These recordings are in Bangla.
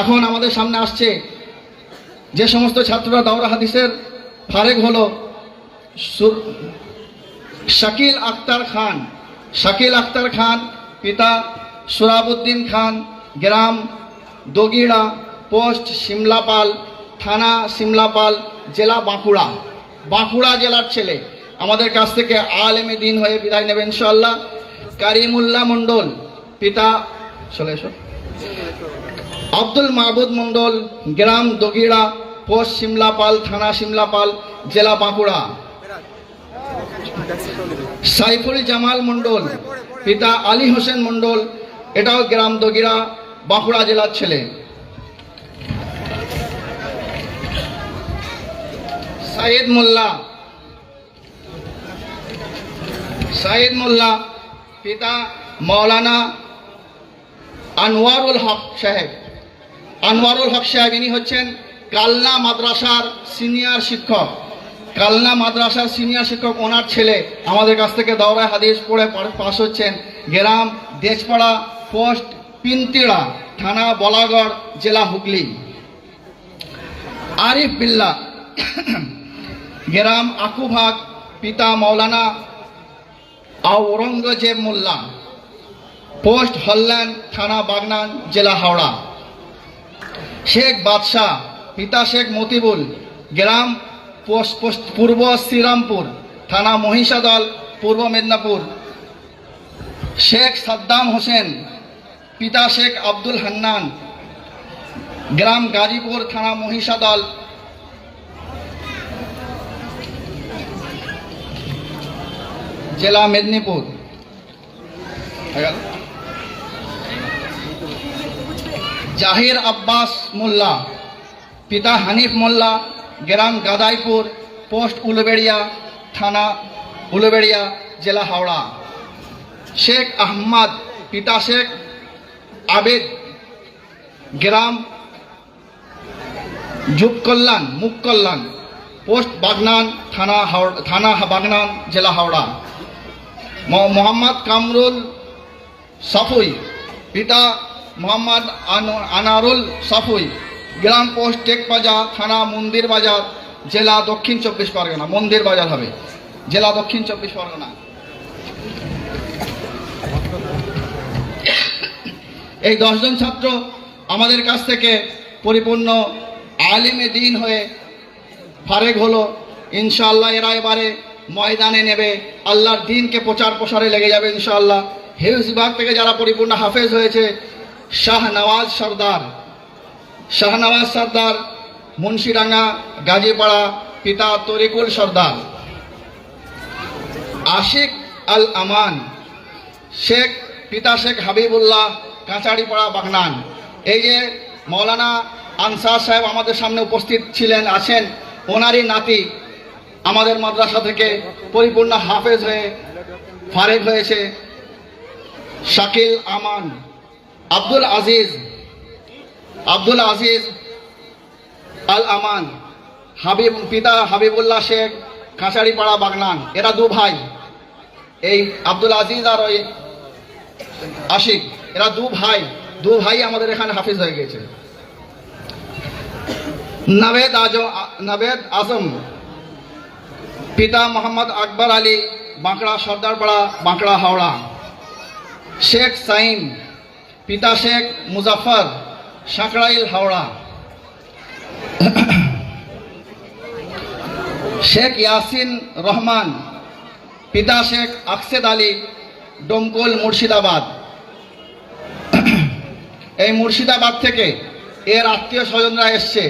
এখন আমাদের সামনে আসছে যে সমস্ত ছাত্ররা দাওরা হাদিসের ফারেক হলো শাকিল আক্তার খান। শাকিল আক্তার খান, পিতা সুরাবুদ্দিন খান, গ্রাম দগিড়া, পোস্ট সিমলাপাল, থানা সিমলাপাল, জেলা বাঁকুড়া। বাঁকুড়া জেলার ছেলে। আমাদের কাছ থেকে আলেমে দিন হয়ে বিদায় নেবেন ইনশাল্লাহ কারিমুল্লাহ মণ্ডল, পিতা চলে এসো। আব্দুল মাহবুদ মণ্ডল গ্রাম দগিড়া পোস্ট সিমলাপাল, থানা সিমলাপাল, জেলা বাঁকুড়া। সাইফুল জামাল মণ্ডল পিতা আলী হোসেন মণ্ডল এটাও গ্রাম দগিরা বাঁকুড়া জেলার ছেলে। সাইদ মোল্লা। সাইদ মোল্লা, পিতা মৌলানা আনোয়ারুল হক সাহেব। আনোয়ারুল হক সাহেব, ইনি হচ্ছেন কালনা মাদ্রাসার সিনিয়র শিক্ষক। কালনা মাদ্রাসার সিনিয়র শিক্ষক, ওনার ছেলে আমাদের কাছ থেকে দাওরায় হাদিস পড়ে পাশ হচ্ছেন গ্রাম দেশপাড়া পোস্ট পিনতিড়া, থানা বলাগড়, জেলা হুগলি। আরিফ বিল্লা, গ্রাম আকুভাগ, পিতা মৌলানা আওরঙ্গজেব মোল্লা, পোস্ট হল্যান থানা বাগনান, জেলা হাওড়া। শেখ বাদশাহ, পিতা শেখ মতিবুল, গ্রাম পূর্ব শ্রীরামপুর, থানা মহিষাদল, পূর্ব মেদিনীপুর। শেখ সাদ্দাম হোসেন, পিতা শেখ আব্দুল হান্নান, গ্রাম গাজীপুর, থানা মহিষাদল। জেলা মেদিনীপুর হয়ে গেল? জাহির আব্বাস মোল্লা, পিতা হানিফ মোল্লা, গ্রাম গাদাইপুর, পোস্ট উলবেড়িয়া থানা উলবেড়িয়া, জেলা হাওড়া। শেখ আহমদ পিতা শেখ আবেদ, গ্রাম যুব কল্যাণ মুখ কল্যাণ পোস্ট বাগনান থানা হাওড়া, থানা বাগনান, জেলা হাওড়া। মোহাম্মদ কামরুল সাফুই, পিতা মোহাম্মদ আন- আনারুল সাফুই, গ্রাম পোস্ট টেক বাজার, থানা মন্দির বাজার, জেলা দক্ষিণ চব্বিশ পরগনা, মন্দির বাজার হবে। জেলা দক্ষিণ চব্বিশ পরগনা। এই দশজন ছাত্র আমাদের কাছ থেকে পরিপূর্ণ আলিমে দিন হয়ে ফারেক হলো। ইনশাআল্লাহ এরা এবারে ময়দানে নেবে। আল্লাহর দিনকে প্রচার প্রসারে লেগে যাবে ইনশাআল্লাহ। হিউজ বিভাগ থেকে যারা পরিপূর্ণ হাফেজ হয়েছে শাহ নওয়াজ সর্দার। শাহনওয়াজ সর্দার মুন্সিডাঙ্গা গাজীপাড়া, পিতা তরিকুল সর্দার। আশিক আল আমান, শেখ, পিতা শেখ হাবিবুল্লাহ কাঁচাড়িপাড়া বাগনান। এই যে মৌলানা আনসার সাহেব আমাদের সামনে উপস্থিত ছিলেন, আছেন, ওনারই নাতি আমাদের মাদ্রাসা থেকে পরিপূর্ণ হাফেজ হয়ে ফারেক হয়েছে, শাকিল আমান। আব্দুল আজিজ আব্দুল আজিজ আল আমান হাবিব, পিতা হাবিবুল্লাহ শেখ কাঁচাড়িপাড়া বাগনান। এরা দু ভাই। এই আব্দুল আজিজ আর ওই আশিক, এরা দু ভাই। দু ভাই আমাদের এখানে হাফিজ হয়ে গেছে। নবেদ আজম নবেদ আজম, পিতা মোহাম্মদ আকবর আলী, বাঁকড়া, সর্দারপাড়া, বাঁকড়া, হাওড়া। শেখ সাইম পিতা শেখ মুজাফর সাঁকড়াইল হাওড়া। শেখ ইয়াসিন রহমান, পিতা শেখ আকসেদ আলী ডোমকল মুর্শিদাবাদ। এই মুর্শিদাবাদ থেকে এর আত্মীয় স্বজনরা এসছে।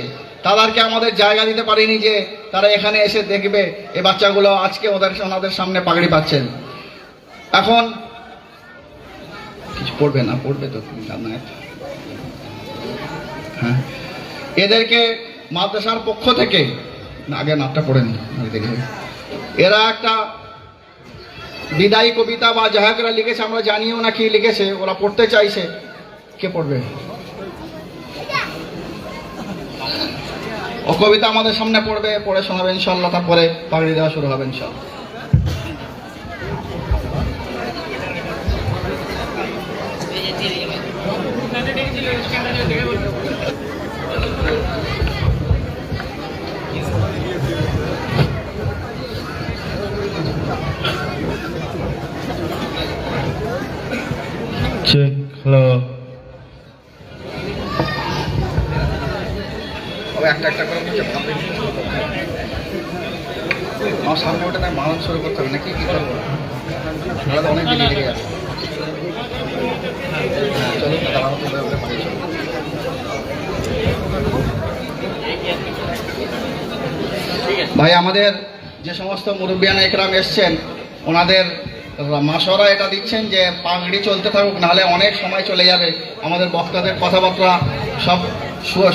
তাদেরকে আমাদের জায়গা দিতে পারিনি যে তারা এখানে এসে দেখবে এই বাচ্চাগুলো আজকে ওদের ওনাদের সামনে পাগড়ি পাচ্ছেন এখন কিছু পড়বে না, পড়বে তো। হ্যাঁ এদেরকে মাদ্রাসার পক্ষ থেকে আগে নাটটা পড়ে। এরা একটা বিদায়ী কবিতা বা যাহাকরা লিখেছে, আমরা জানিও না কি লিখেছে, ওরা পড়তে চাইছে কে পড়বে ও কবিতা আমাদের সামনে পড়বে, পড়ে শোনাবে ইনশাল্লাহ তারপরে পাগড়ি দেওয়া শুরু হবে ইনশাল্লাহ চেক ক্লাব একটা একটা করে আমার সামনে ওটা না মানুষ শুরু করতে হবে, নাকি কি করব? তো অনেক দিন লেগে গেছে। হ্যাঁ, চলো ভাই, আমাদের যে সমস্ত মুরব্বিয়ান একরাম এসছেন, ওনাদের মাসরা এটা দিচ্ছেন যে পাগড়ি চলতে থাকুক, নাহলে অনেক সময় চলে যাবে। আমাদের বক্তাদের কথাবার্তা সব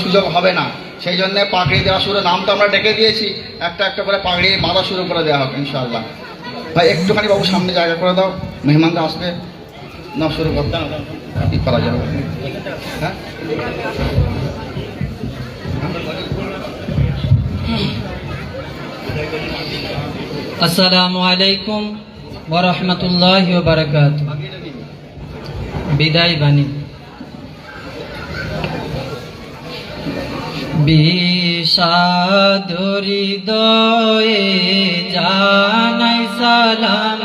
সুযোগ হবে না। সেই জন্য পাগড়ি দেওয়া শুরু নাম তো আমরা ডেকে দিয়েছি। একটা একটা করে পাগড়ি মারা শুরু করে দেওয়া হবে ইনশাআল্লাহ। ভাই, একটুখানি বাবু, সামনে জায়গা করে দাও। মেহমানরা আসবে। না শুরু করতে কি করা যাবে? হ্যাঁ? আসসালামু আলাইকুম। ওরহমতুল্লাহ বারকাত বিদায় বাণী। বিষাদরি দয়ে জানাই সালাম।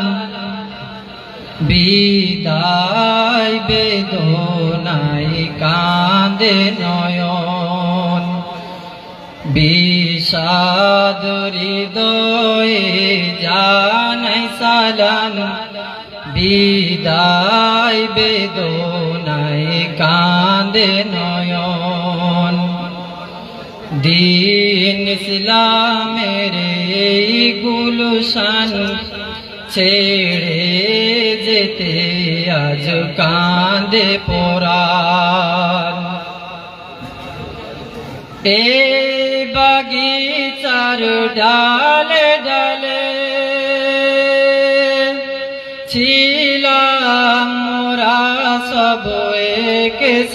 বিদায় বেদনাই কাঁদে নয়ন। বিষাদ হৃদয়ে জানাই সালাম বিদায় বেদনাই কাঁদে নয়ন। দিন ইসলামের গুলশান ছেড়ে যেতে আজ কাঁদে পরাণ। এই বাগিচার ডালে ডালে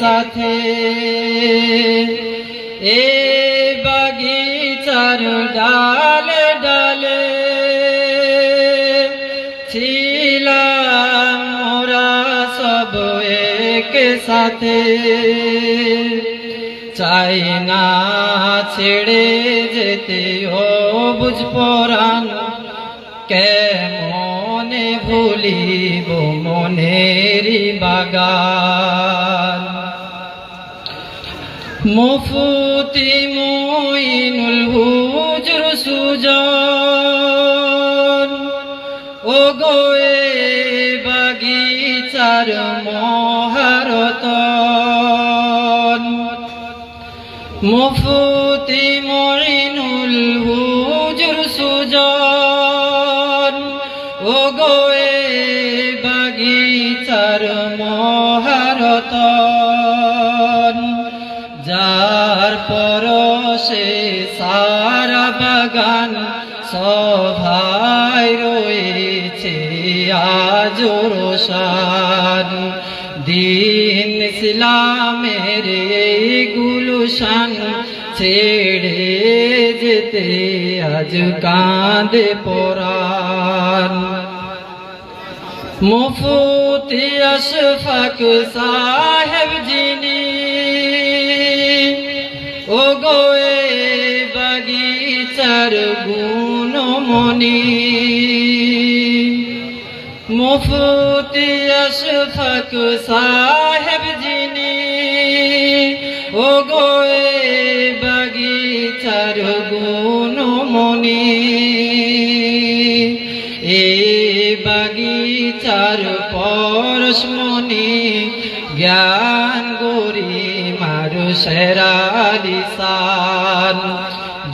সাথে। এ বাগিচার ডালে ডালে ছিলাম মোরা সব এক সাথে চাই না ছেড়ে যেতে ও বুঝ পরাণ। কেমনে ভুলিব মনেরি বাগান? মুফতি মইনুল হুজুর সুজন। ও গোয়ে বাগিচার মহারতন। মুফতি মইনুল হুজুর সুজন। ও গোয়ে বাগিচার মহারতন। সভায় রয়েছে আজ রোশান। দিন ইসলামের গুলশান ছেড়ে যেতে আজ কাঁদে পরাণ। মুফতি আশফাক সাহেব গুণমণি মুফতি আশফাক সাহেব যিনি ও গোয়ে বাগিচার গুণমণি এ বাগিচার পরশমণি জ্ঞান গরি মারু সেরালিসান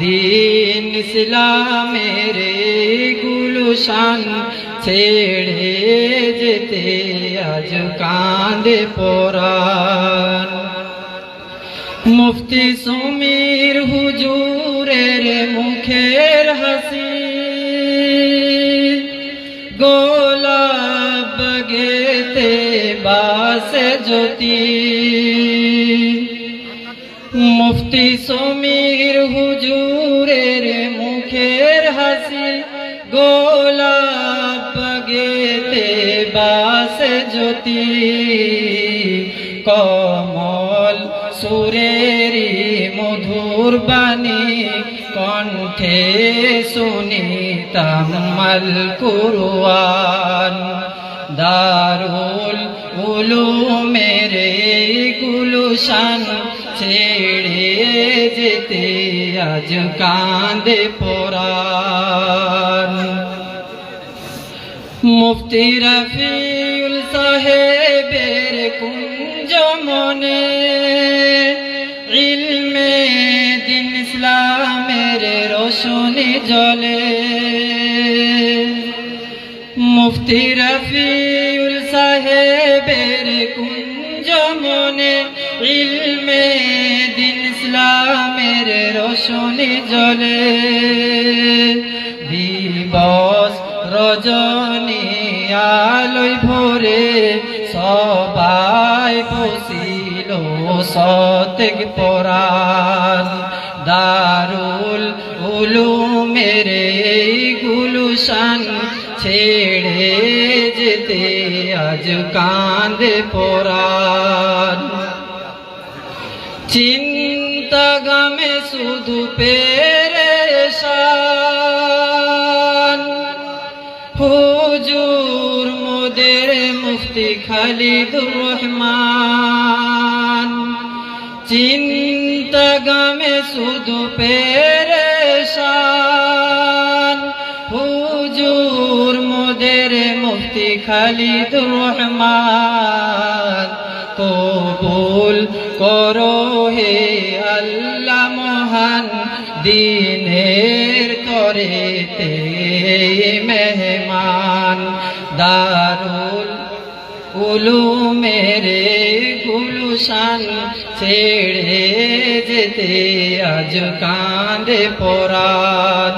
দিন ইসলামের গুলশান ছেড়ে যেতে আজ কাঁদে পরাণ। মুফতি সুমির হুজুরের মুখের হাসি, গোলাপ বগেতে বাসে জ্যোতি। মুফতি সমীর হুজুরের মুখের হাসি গোলাপ জ্যোতি, কমল সুরেরি মধুর বাণী, কণ্ঠে শুনিতাম মাল কুরআন। দারুল উলুমের গুলশান ছেড়ে যেতে আজ কাঁদে পরাণ। মুফতি রফিউল মনে, ইলমে দিন ইসলামের রোশনি জলে মুফতি রফিউল সাহেবের কুঞ্জ মনে, ইলমে দিন ইসলামের রোশনি জলে সতেক পরাণ, দারুল উলুমের এই গুলশান ছেড়ে যেতে আজ কান্দে পরাণ। চিন্তা গামে শুধু পেরেশান, হুজুর মোদের মুফতি খালিদুর রহমান। চিন্তা গামে শুধু পেরেশান। হুজুর মোদের মুফতি খালিদুর রহমান। কবুল করো হে আল্লাহ মহান, দিনের তরেতে মেহমান। দারুল উলু ছেড়ে যেতে আজ কান্দে পরাণ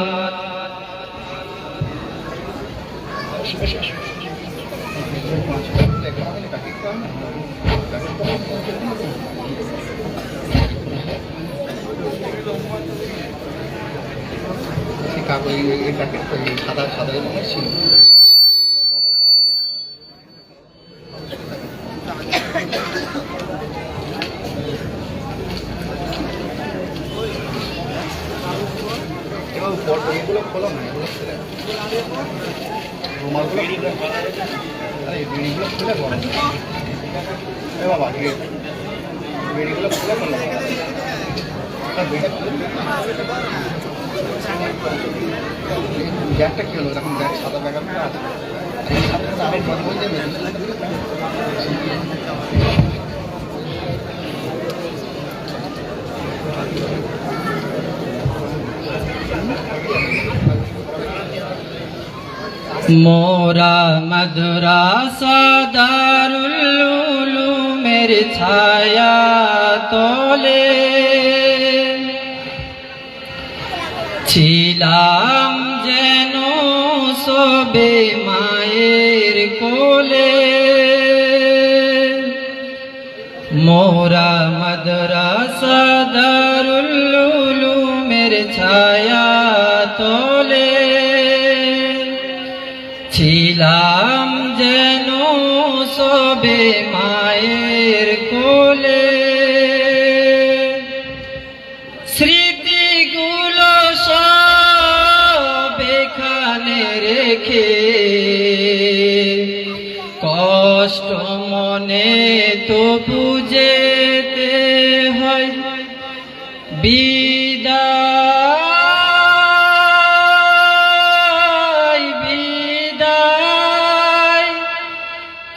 কাগজ এই প্যাকেট সাদা সাদা ছিল এবার ফটো এগুলো খোলো না এগুলো রুমালগুলো আরে বিড়িগুলো খুলে বলো এ বাবা বিড়ি বিড়িগুলো খুলে খুলে ব্যাগটা কি হলো? এখন ব্যাগ সাদা ব্যাগ আছে এই সাথে সাথে আরও কথা বলতে মোরা মদরাসা দারুল উলুমের ছায়া তোলে ছিলাম যেন সবে মায়ের কোলে মোরা মদরাসা দারুল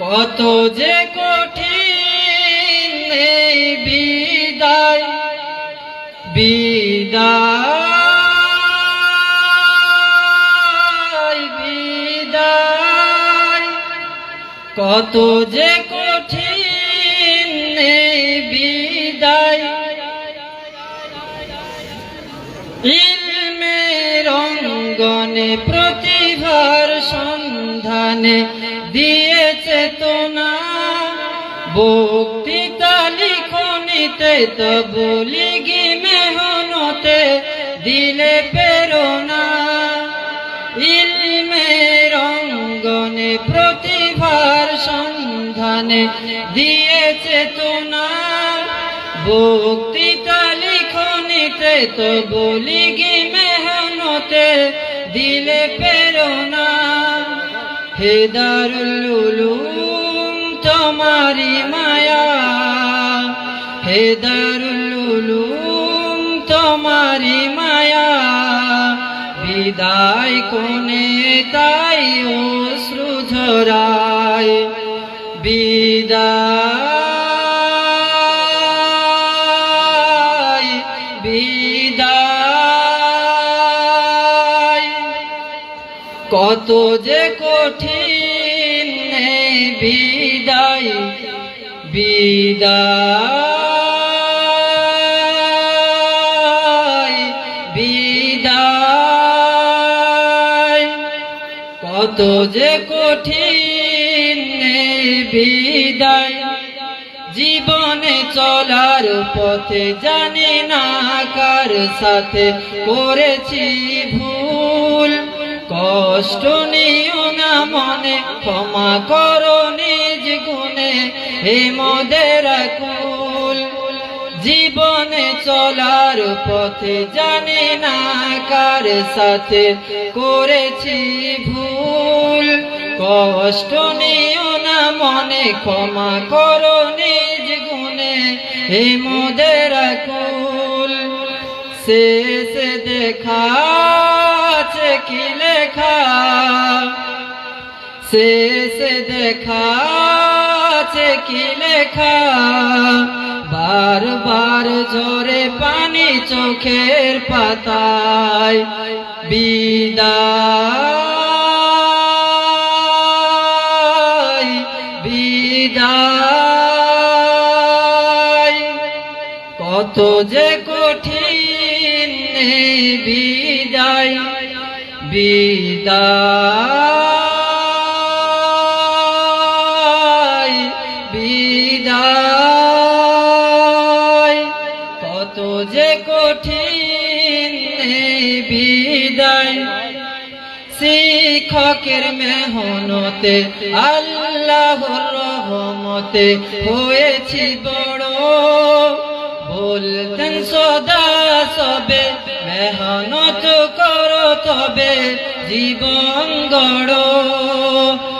কত যে কঠিন বিদায় বিদায় বিদায়। কত যে কঠিন বিদায়। ইলমের অঙ্গনে প্রতিভার সন্ধানে দিয়েছে তো না। বক্তৃতা লিখনিতে তবু লিগি মেহনতে, দিলে প্রেরণা। ইলমের অঙ্গনে প্রতিভার সন্ধানে দিয়েছে না। বক্তৃতা লিখনিতে তো বলি গে মেহনতে, দিলে প্রেরণা। হেদারুল উলুম তোমারি মায়া। হে দারুল তোমারি মায়া। বিদায় কোনে তাই অশ্রু ঝরায়। বিদায় বিদায়। কত যে কঠিন বিদায় বিদায় বিদায়। কত যে কঠিন বিদায়, জীবনে চলার পথে জানি না কার সাথে করেছি ভুল। কষ্ট নিও না মনে, ক্ষমা করো নিজ গুণে, হে মদের কুল। জীবনে চলার পথে জানি না কার সাথে করেছি ভুল। কষ্ট নিও না মনে, ক্ষমা করো নিজ গুণে, হে মোদের কুল। শেষ দেখা আছে কি লেখা? শেষ দেখা আছে কি লেখা? বারবার ঝরে পানি চোখের পাতায়। বিদায় বিদায়। কত যে কঠিন বিদায়। বিদায়। মেহনতে আল্লাহর রহমতে হয়েছি বড়। বলতেন, সদা সবে মেহনত করো তবে জীবন গড়।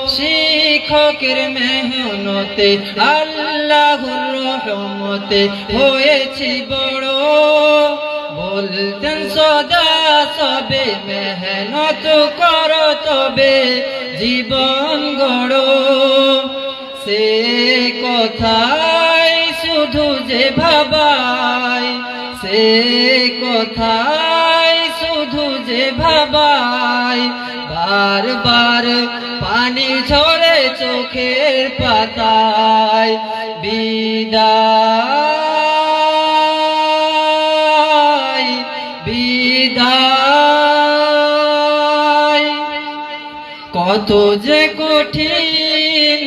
শিক্ষকের মেহনতে, আল্লাহর রহমতে হয়েছি বড়। বলতেন, সদা সবে মেহনত কর তবে জীবন গড়ো। সে কথাই শুধু যে ভাবাই সে কথাই শুধু যে ভাবাই বারবার পানি ঝরে চোখের পাতায়, বিদায়। কত যে কঠিন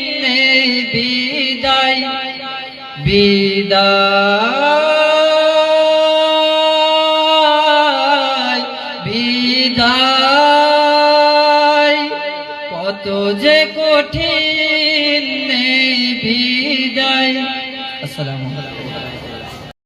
বিদায় বিদায়।